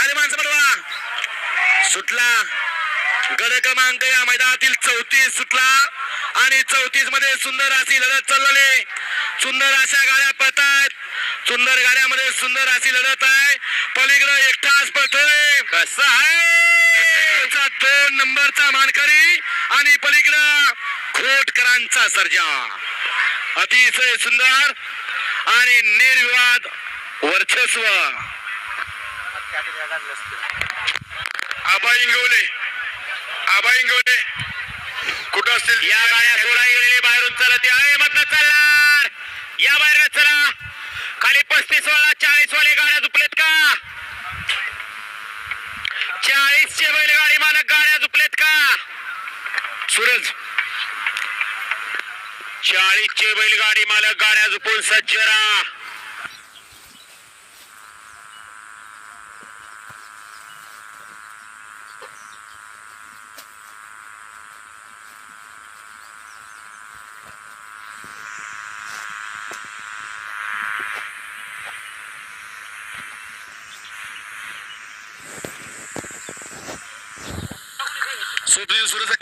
आणि माणसं पाठवा सुटला. गड क्रमांक या मैदानातील चौतीस सुटला. आणि चौतीसमध्ये सुंदर अशी लढत चाललेली सुंदर अशा गाड्या पळतायत. सुंदर गाड्यामध्ये सुंदर अशी लढत आहे. पलीकडे एकटाच पळतोय. कसा आहे? दोन नंबरचा मानकरी आणि पलीकडं खोटकरांचा सर्जा. अतिशय सुंदर आणि निर्विवाद वर्चस्व. आबा इंगवले. आबा इंगवले. कुठं असतील? या गाड्या सोडा गेलेले बाहेरून चालत आहे मधनं चालणार. या बाहेर चला. खाली पस्तीस वाला चाळीस वाले गाड्या झुपलेत का? चाळीस चे बैलगाडी मालक गाड्या झुपलेत का? सूरज. चाळीस चे बैलगाडी मालक गाड्या झुपून सज्ज राहा. Sobre os juros